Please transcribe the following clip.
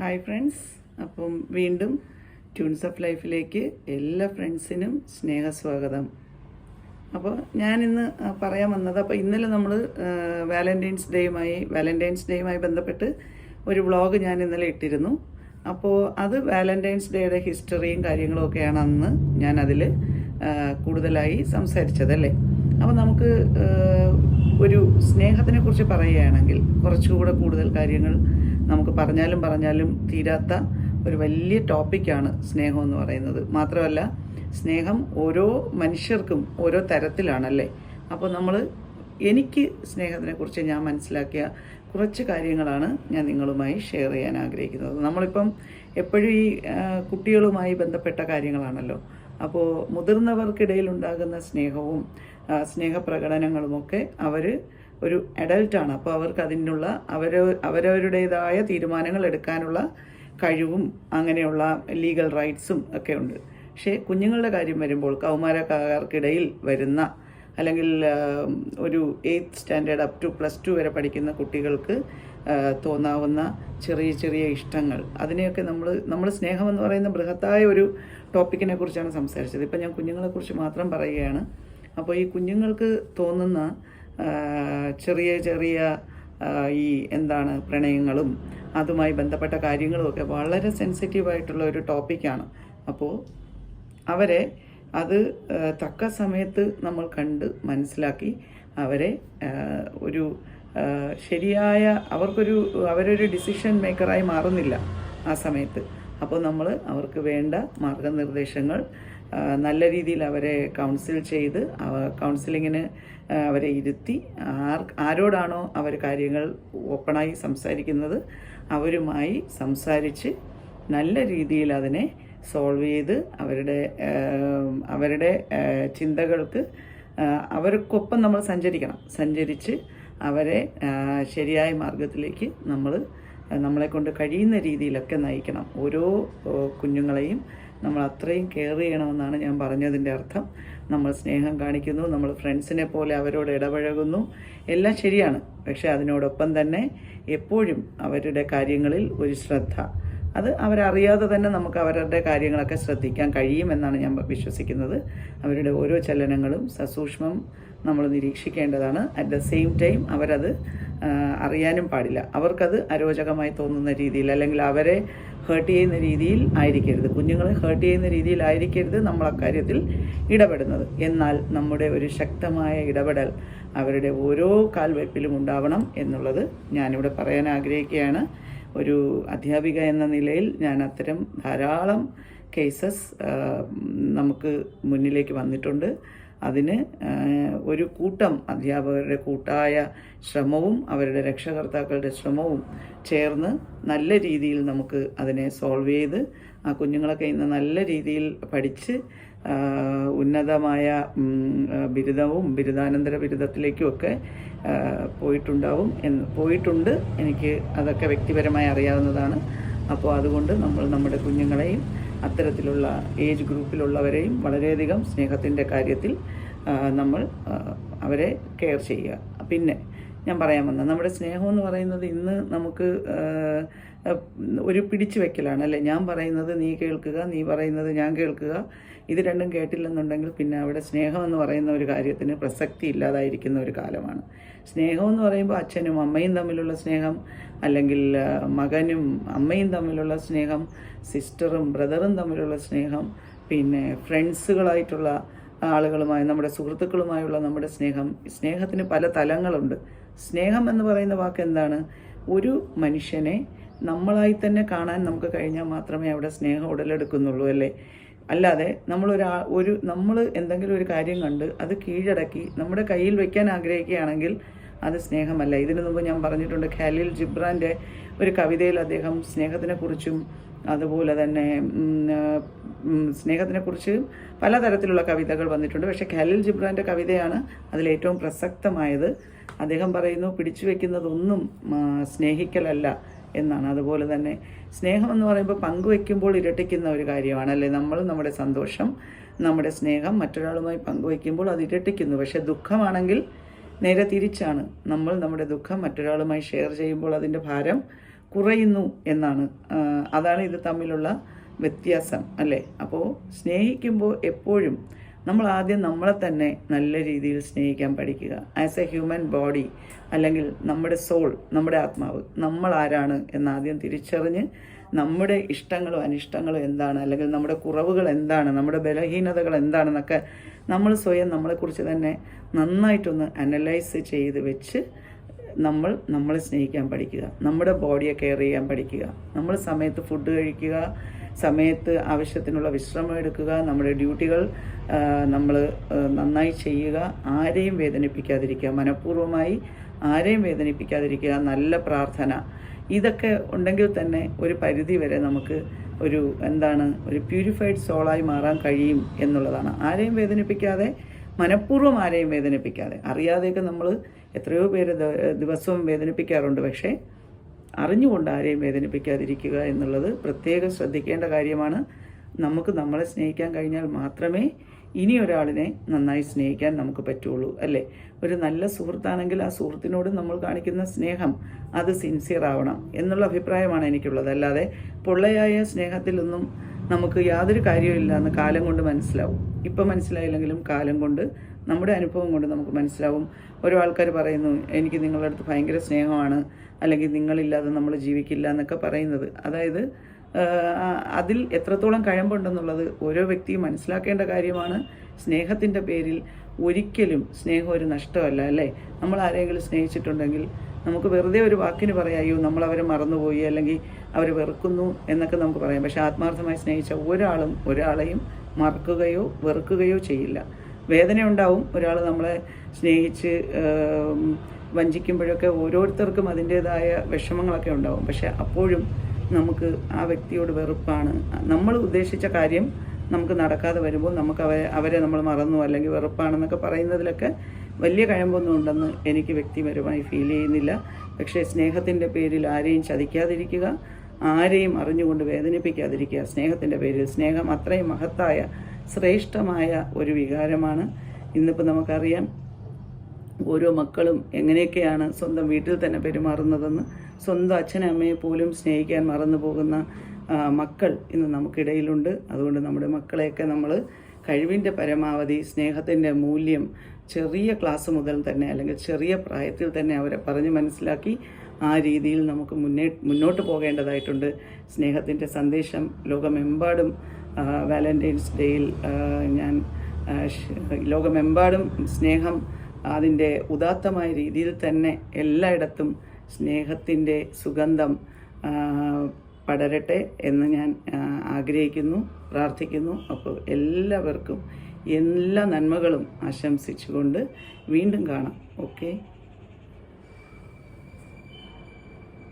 Hi friends അപ്പം വീണ്ടും tunes of ലൈഫിലേക്ക് എല്ലാ ഫ്രണ്ട്സിനും സ്നേഹസ്വാഗതം. അപ്പോൾ ഞാനിന്ന് പറയാൻ വന്നത് അപ്പോൾ ഇന്നലെ നമ്മൾ വാലന്റൈൻസ് ഡേയുമായി വാലന്റൈൻസ് ഡേയുമായി ബന്ധപ്പെട്ട് ഒരു വ്ളോഗ് ഞാൻ ഇന്നലെ ഇട്ടിരുന്നു. അപ്പോൾ അത് വാലന്റൈൻസ് ഡേയുടെ ഹിസ്റ്ററിയും കാര്യങ്ങളും ഒക്കെയാണ് അന്ന് ഞാൻ അതിൽ കൂടുതലായി സംസാരിച്ചത് അല്ലേ? അപ്പോൾ നമുക്ക് ഒരു സ്നേഹത്തിനെ കുറിച്ച് പറയുകയാണെങ്കിൽ കുറച്ചുകൂടെ കൂടുതൽ കാര്യങ്ങൾ നമുക്ക് പറഞ്ഞാലും പറഞ്ഞാലും തീരാത്ത ഒരു വലിയ ടോപ്പിക്കാണ് സ്നേഹം എന്ന് പറയുന്നത്. മാത്രമല്ല സ്നേഹം ഓരോ മനുഷ്യർക്കും ഓരോ തരത്തിലാണല്ലേ? അപ്പോൾ നമ്മൾ എനിക്ക് സ്നേഹത്തിനെ കുറിച്ച് ഞാൻ മനസ്സിലാക്കിയ കുറച്ച് കാര്യങ്ങളാണ് ഞാൻ നിങ്ങളുമായി ഷെയർ ചെയ്യാൻ ആഗ്രഹിക്കുന്നത്. നമ്മളിപ്പം എപ്പോഴും ഈ കുട്ടികളുമായി ബന്ധപ്പെട്ട കാര്യങ്ങളാണല്ലോ. അപ്പോൾ മുതിർന്നവർക്കിടയിൽ ഉണ്ടാകുന്ന സ്നേഹവും സ്നേഹപ്രകടനങ്ങളുമൊക്കെ അവർ ഒരു അഡൽട്ടാണ് അപ്പോൾ അവർക്ക് അതിനുള്ള അവർ അവരവരുടേതായ തീരുമാനങ്ങൾ എടുക്കാനുള്ള കഴിവും അങ്ങനെയുള്ള ലീഗൽ റൈറ്റ്സും ഒക്കെ ഉണ്ട്. പക്ഷേ കുഞ്ഞുങ്ങളുടെ കാര്യം വരുമ്പോൾ കൗമാരക്കാർക്കിടയിൽ വരുന്ന അല്ലെങ്കിൽ ഒരു eighth standard up to plus two വരെ പഠിക്കുന്ന കുട്ടികൾക്ക് തോന്നാവുന്ന ചെറിയ ചെറിയ ഇഷ്ടങ്ങൾ. അതിനെയൊക്കെ നമ്മൾ നമ്മൾ സ്നേഹമെന്ന് പറയുന്ന ബൃഹത്തായ ഒരു ടോപ്പിക്കിനെ കുറിച്ചാണ് സംസാരിച്ചത്. ഇപ്പം ഞാൻ കുഞ്ഞുങ്ങളെക്കുറിച്ച് മാത്രം പറയുകയാണ്. അപ്പോൾ ഈ കുഞ്ഞുങ്ങൾക്ക് തോന്നുന്ന ചെറിയ ചെറിയ ഈ എന്താണ് പ്രണയങ്ങളും അതുമായി ബന്ധപ്പെട്ട കാര്യങ്ങളുമൊക്കെ വളരെ സെൻസിറ്റീവായിട്ടുള്ള ഒരു ടോപ്പിക്കാണ് അപ്പോൾ അവരെ അത് തക്ക സമയത്ത് നമ്മൾ കണ്ട് മനസ്സിലാക്കി അവരെ ഒരു ശരിയായ അവർക്കൊരു അവരൊരു ഡിസിഷൻ മേക്കറായി മാറുന്നില്ല ആ സമയത്ത്. അപ്പോൾ നമ്മൾ അവർക്ക് വേണ്ട മാർഗനിർദ്ദേശങ്ങൾ നല്ല രീതിയിൽ അവരെ കൗൺസിൽ ചെയ്ത് കൗൺസിലിങ്ങിന് അവരെ ഇരുത്തി. ആർ ആരോടാണോ അവർ കാര്യങ്ങൾ ഓപ്പണായി സംസാരിക്കുന്നത് അവരുമായി സംസാരിച്ച് നല്ല രീതിയിൽ അതിനെ സോൾവ് ചെയ്ത് അവരുടെ അവരുടെ ചിന്തകൾക്ക് അവർക്കൊപ്പം നമ്മൾ സഞ്ചരിക്കണം. സഞ്ചരിച്ച് അവരെ ശരിയായ മാർഗത്തിലേക്ക് നമ്മൾ നമ്മളെ കൊണ്ട് കഴിയുന്ന രീതിയിലൊക്കെ നയിക്കണം. ഓരോ കുഞ്ഞുങ്ങളെയും നമ്മൾ അത്രയും കെയർ ചെയ്യണമെന്നാണ് ഞാൻ പറഞ്ഞതിന്റെ അർത്ഥം. നമ്മൾ സ്നേഹം കാണിക്കുന്നു നമ്മൾ ഫ്രണ്ട്സിനെ പോലെ അവരോട് ഇടപഴകുന്നു. എല്ലാം ശരിയാണ്. പക്ഷേ അതിനോടൊപ്പം തന്നെ എപ്പോഴും അവരുടെ കാര്യങ്ങളിൽ ഒരു ശ്രദ്ധ. അത് അവരറിയാതെ തന്നെ നമുക്ക് അവരുടെ കാര്യങ്ങളൊക്കെ ശ്രദ്ധിക്കാൻ കഴിയുമെന്നാണ് ഞാൻ വിശ്വസിക്കുന്നത്. അവരുടെ ഓരോ ചലനങ്ങളും സസൂക്ഷ്മം നമ്മൾ നിരീക്ഷിക്കേണ്ടതാണ്. അറ്റ് ദ സെയിം ടൈം അവരത് അറിയാനും പാടില്ല. അവർക്കത് അരോചകമായി തോന്നുന്ന രീതിയിൽ അല്ലെങ്കിൽ അവരെ ഹേർട്ട് ചെയ്യുന്ന രീതിയിൽ ആയിരിക്കരുത്. കുഞ്ഞുങ്ങളെ ഹേർട്ട് ചെയ്യുന്ന രീതിയിലായിരിക്കരുത് നമ്മൾ അക്കാര്യത്തിൽ ഇടപെടുന്നത്. എന്നാൽ നമ്മുടെ ഒരു ശക്തമായ ഇടപെടൽ അവരുടെ ഓരോ കാൽവയ്പിലും ഉണ്ടാവണം എന്നുള്ളത് ഞാനിവിടെ പറയാൻ ആഗ്രഹിക്കുകയാണ്. ഒരു അധ്യാപിക എന്ന നിലയിൽ ഞാൻ അത്തരം ധാരാളം കേസസ് നമുക്ക് മുന്നിലേക്ക് വന്നിട്ടുണ്ട്. അതിന് ഒരു കൂട്ടം അധ്യാപകരുടെ കൂട്ടായ ശ്രമവും അവരുടെ രക്ഷകർത്താക്കളുടെ ശ്രമവും ചേർന്ന് നല്ല രീതിയിൽ നമുക്ക് അതിനെ സോൾവ് ചെയ്ത് ആ കുഞ്ഞുങ്ങളൊക്കെ ഇന്ന് നല്ല രീതിയിൽ പഠിച്ച് ഉന്നതമായ ബിരുദവും ബിരുദാനന്തര ബിരുദത്തിലേക്കുമൊക്കെ പോയിട്ടുണ്ടാവും എന്ന് പോയിട്ടുണ്ട്. എനിക്ക് അതൊക്കെ വ്യക്തിപരമായി അറിയാവുന്നതാണ്. അപ്പോൾ അതുകൊണ്ട് നമ്മൾ നമ്മുടെ കുഞ്ഞുങ്ങളെയും അത്തരത്തിലുള്ള ഏജ് ഗ്രൂപ്പിലുള്ളവരെയും വളരെയധികം സ്നേഹത്തിന്റെ കാര്യത്തിൽ നമ്മൾ അവരെ കെയർ ചെയ്യുക. പിന്നെ ഞാൻ പറയാൻ വന്ന നമ്മുടെ സ്നേഹം എന്ന് പറയുന്നത് ഇന്ന് നമുക്ക് ഒരു പിടിച്ചു വെക്കലാണ് അല്ലേ? ഞാൻ പറയുന്നത് നീ കേൾക്കുക നീ പറയുന്നത് ഞാൻ കേൾക്കുക. ഇത് രണ്ടും കേട്ടില്ലെന്നുണ്ടെങ്കിൽ പിന്നെ അവിടെ സ്നേഹം എന്ന് പറയുന്ന ഒരു കാര്യത്തിന് പ്രസക്തി ഇല്ലാതായിരിക്കുന്ന ഒരു കാലമാണ്. സ്നേഹം എന്ന് പറയുമ്പോൾ അച്ഛനും അമ്മയും തമ്മിലുള്ള സ്നേഹം അല്ലെങ്കിൽ മകനും അമ്മയും തമ്മിലുള്ള സ്നേഹം സിസ്റ്ററും ബ്രദറും തമ്മിലുള്ള സ്നേഹം പിന്നെ ഫ്രണ്ട്സുകളായിട്ടുള്ള ആളുകളുമായി നമ്മുടെ സുഹൃത്തുക്കളുമായുള്ള നമ്മുടെ സ്നേഹം. സ്നേഹത്തിന് പല തലങ്ങളുണ്ട്. സ്നേഹം എന്ന് പറയുന്ന വാക്ക് എന്താണ്? ഒരു മനുഷ്യനെ നമ്മളായി തന്നെ കാണാൻ നമുക്ക് കഴിഞ്ഞാൽ മാത്രമേ അവിടെ സ്നേഹം ഉടലെടുക്കുന്നുള്ളൂ അല്ലേ? അല്ലാതെ നമ്മളൊരാ ഒരു നമ്മൾ എന്തെങ്കിലും ഒരു കാര്യം കണ്ട് അത് കീഴടക്കി നമ്മുടെ കയ്യിൽ വെക്കാൻ ആഗ്രഹിക്കുകയാണെങ്കിൽ അത് സ്നേഹമല്ല. ഇതിനു മുമ്പ് ഞാൻ പറഞ്ഞിട്ടുണ്ട് ഖാലിൽ ജിബ്രാന്റെ ഒരു കവിതയിൽ അദ്ദേഹം സ്നേഹത്തിനെക്കുറിച്ചും അതുപോലെ തന്നെ സ്നേഹത്തിനെക്കുറിച്ച് പലതരത്തിലുള്ള കവിതകൾ വന്നിട്ടുണ്ട്. പക്ഷേ ഖാലിൽ ജിബ്രാന്റെ കവിതയാണ് അതിലേറ്റവും പ്രസക്തമായത്. അദ്ദേഹം പറയുന്നു പിടിച്ചു വെക്കുന്നതൊന്നും സ്നേഹിക്കലല്ല. എന്നാണ്. അതുപോലെ തന്നെ സ്നേഹം എന്ന് പറയുമ്പോൾ പങ്കുവെക്കുമ്പോൾ ഇരട്ടിക്കുന്ന ഒരു കാര്യമാണ് അല്ലേ? നമ്മൾ നമ്മുടെ സന്തോഷം നമ്മുടെ സ്നേഹം മറ്റൊരാളുമായി പങ്കുവെക്കുമ്പോൾ അത് ഇരട്ടിക്കുന്നു. പക്ഷേ ദുഃഖമാണെങ്കിൽ നേരെ തിരിച്ചാണ്. നമ്മൾ നമ്മുടെ ദുഃഖം മറ്റൊരാളുമായി ഷെയർ ചെയ്യുമ്പോൾ അതിന്റെ ഭാരം കുറയുന്നു എന്നാണ്. അതാണ് ഇത് തമ്മിലുള്ള വ്യത്യാസം അല്ലേ? അപ്പോൾ സ്നേഹിക്കുമ്പോൾ എപ്പോഴും നമ്മൾ ആദ്യം നമ്മളെ തന്നെ നല്ല രീതിയിൽ സ്നേഹിക്കാൻ പഠിക്കുക. ആസ് എ ഹ്യൂമൻ ബോഡി അല്ലെങ്കിൽ നമ്മുടെ സോൾ നമ്മുടെ ആത്മാവ് നമ്മൾ ആരാണ് എന്ന് ആദ്യം തിരിച്ചറിഞ്ഞ് നമ്മുടെ ഇഷ്ടങ്ങളും അനിഷ്ടങ്ങളും എന്താണ് അല്ലെങ്കിൽ നമ്മുടെ കുറവുകൾ എന്താണ് നമ്മുടെ ബലഹീനതകൾ എന്താണെന്നൊക്കെ നമ്മൾ സ്വയം നമ്മളെക്കുറിച്ച് തന്നെ നന്നായിട്ടൊന്ന് അനലൈസ് ചെയ്ത് വെച്ച് നമ്മൾ നമ്മളെ സ്നേഹിക്കാൻ പഠിക്കുക. നമ്മുടെ ബോഡിയെ കെയർ ചെയ്യാൻ പഠിക്കുക. നമ്മൾ സമയത്ത് ഫുഡ് കഴിക്കുക സമയത്ത് ആവശ്യത്തിനുള്ള വിശ്രമം എടുക്കുക നമ്മുടെ ഡ്യൂട്ടികൾ നമ്മൾ നന്നായി ചെയ്യുക ആരെയും വേദനിപ്പിക്കാതിരിക്കുക മനഃപൂർവമായി ആരെയും വേദനിപ്പിക്കാതിരിക്കുക നല്ല പ്രാർത്ഥന. ഇതൊക്കെ ഉണ്ടെങ്കിൽ തന്നെ ഒരു പരിധി വരെ നമുക്ക് ഒരു എന്താണ് ഒരു പ്യൂരിഫൈഡ് സോളായി മാറാൻ കഴിയും എന്നുള്ളതാണ്. ആരെയും വേദനിപ്പിക്കാതെ മനഃപൂർവം ആരെയും വേദനിപ്പിക്കാതെ. അറിയാതെയൊക്കെ നമ്മൾ എത്രയോ പേര് ദിവസവും വേദനിപ്പിക്കാറുണ്ട്. പക്ഷേ അറിഞ്ഞുകൊണ്ട് ആരെയും വേദനിപ്പിക്കാതിരിക്കുക എന്നുള്ളത് പ്രത്യേകം ശ്രദ്ധിക്കേണ്ട കാര്യമാണ്. നമുക്ക് നമ്മളെ സ്നേഹിക്കാൻ കഴിഞ്ഞാൽ മാത്രമേ ഇനി ഒരാളിനെ നന്നായി സ്നേഹിക്കാൻ നമുക്ക് പറ്റുള്ളൂ അല്ലേ? ഒരു നല്ല സുഹൃത്താണെങ്കിൽ ആ സുഹൃത്തിനോട് നമ്മൾ കാണിക്കുന്ന സ്നേഹം അത് സിൻസിയർ ആവണം എന്നുള്ള അഭിപ്രായമാണ് എനിക്കുള്ളത്. അല്ലാതെ പൊള്ളയായ സ്നേഹത്തിലൊന്നും നമുക്ക് യാതൊരു കാര്യമില്ല എന്ന് കാലം കൊണ്ട് മനസ്സിലാവും. ഇപ്പം മനസ്സിലായില്ലെങ്കിലും കാലം കൊണ്ട് നമ്മുടെ അനുഭവം കൊണ്ട് നമുക്ക് മനസ്സിലാവും. ഓരോ ആൾക്കാർ പറയുന്നു എനിക്ക് നിങ്ങളുടെ അടുത്ത് ഭയങ്കര സ്നേഹമാണ്. അല്ലെങ്കിൽ നിങ്ങളില്ലാതെ നമ്മൾ ജീവിക്കില്ല എന്നൊക്കെ പറയുന്നത്. അതായത് അതിൽ എത്രത്തോളം കഴമ്പുണ്ടെന്നുള്ളത് ഓരോ വ്യക്തിയും മനസ്സിലാക്കേണ്ട കാര്യമാണ്. സ്നേഹത്തിന്റെ പേരിൽ ഒരിക്കലും സ്നേഹം ഒരു നഷ്ടമല്ല അല്ലേ? നമ്മൾ ആരെങ്കിലും സ്നേഹിച്ചിട്ടുണ്ടെങ്കിൽ നമുക്ക് വെറുതെ ഒരു വാക്കിന് പറയായോ നമ്മൾ അവരെ മറന്നുപോയി അല്ലെങ്കിൽ അവർ വെറുക്കുന്നു എന്നൊക്കെ നമുക്ക് പറയാം. പക്ഷെ ആത്മാർത്ഥമായി സ്നേഹിച്ച ഒരാളും ഒരാളെയും മറക്കുകയോ വെറുക്കുകയോ ചെയ്യില്ല. വേദന ഉണ്ടാവും ഒരാൾ നമ്മളെ സ്നേഹിച്ച് വഞ്ചിക്കുമ്പോഴൊക്കെ ഓരോരുത്തർക്കും അതിന്റേതായ വിഷമങ്ങളൊക്കെ ഉണ്ടാവും. പക്ഷെ അപ്പോഴും നമുക്ക് ആ വ്യക്തിയോട് വെറുപ്പാണ്. നമ്മൾ ഉദ്ദേശിച്ച കാര്യം നമുക്ക് നടക്കാതെ വരുമ്പോൾ നമുക്ക് അവരെ അവരെ നമ്മൾ മറന്നു അല്ലെങ്കിൽ വെറുപ്പാണെന്നൊക്കെ പറയുന്നതിലൊക്കെ വലിയ കഴമ്പൊന്നും ഉണ്ടെന്ന് എനിക്ക് വ്യക്തിപരമായി ഫീൽ ചെയ്യുന്നില്ല. പക്ഷേ സ്നേഹത്തിന്റെ പേരിൽ ആരെയും ചതിക്കാതിരിക്കുക ആരെയും അറിഞ്ഞുകൊണ്ട് വേദനിപ്പിക്കാതിരിക്കുക സ്നേഹത്തിന്റെ പേരിൽ സ്നേഹം അത്രയും മഹത്തായ ശ്രേഷ്ഠമായ ഒരു വികാരമാണ്. ഇന്നിപ്പോൾ നമുക്കറിയാം ഓരോ മക്കളും എങ്ങനെയൊക്കെയാണ് സ്വന്തം വീട്ടിൽ തന്നെ പെരുമാറുന്നതെന്ന് സ്വന്തം അച്ഛനും അമ്മയെ പോലും സ്നേഹിക്കാൻ മറന്നു പോകുന്ന മക്കൾ ഇന്ന് നമുക്കിടയിലുണ്ട്. അതുകൊണ്ട് നമ്മുടെ മക്കളെയൊക്കെ നമ്മൾ കഴിവിന്റെ പരമാവധി സ്നേഹത്തിന്റെ മൂല്യം ചെറിയ ക്ലാസ് മുതൽ തന്നെ അല്ലെങ്കിൽ ചെറിയ പ്രായത്തിൽ തന്നെ അവരെ പറഞ്ഞ് മനസ്സിലാക്കി ആ രീതിയിൽ നമുക്ക് മുന്നേ മുന്നോട്ട് പോകേണ്ടതായിട്ടുണ്ട്. സ്നേഹത്തിന്റെ സന്ദേശം ലോകമെമ്പാടും ആ, വാലന്റൈൻസ് ഡേയിൽ ഞാൻ ലോകമെമ്പാടും സ്നേഹം അതിന്റെ ഉദാത്തമായ രീതിയിൽ തന്നെ എല്ലായിടത്തും സ്നേഹത്തിന്റെ സുഗന്ധം പടരട്ടെ എന്ന് ഞാൻ ആഗ്രഹിക്കുന്നു പ്രാർത്ഥിക്കുന്നു. അപ്പോൾ എല്ലാവർക്കും എല്ലാ നന്മകളും ആശംസിച്ചുകൊണ്ട് വീണ്ടും കാണാം. ഓക്കെ?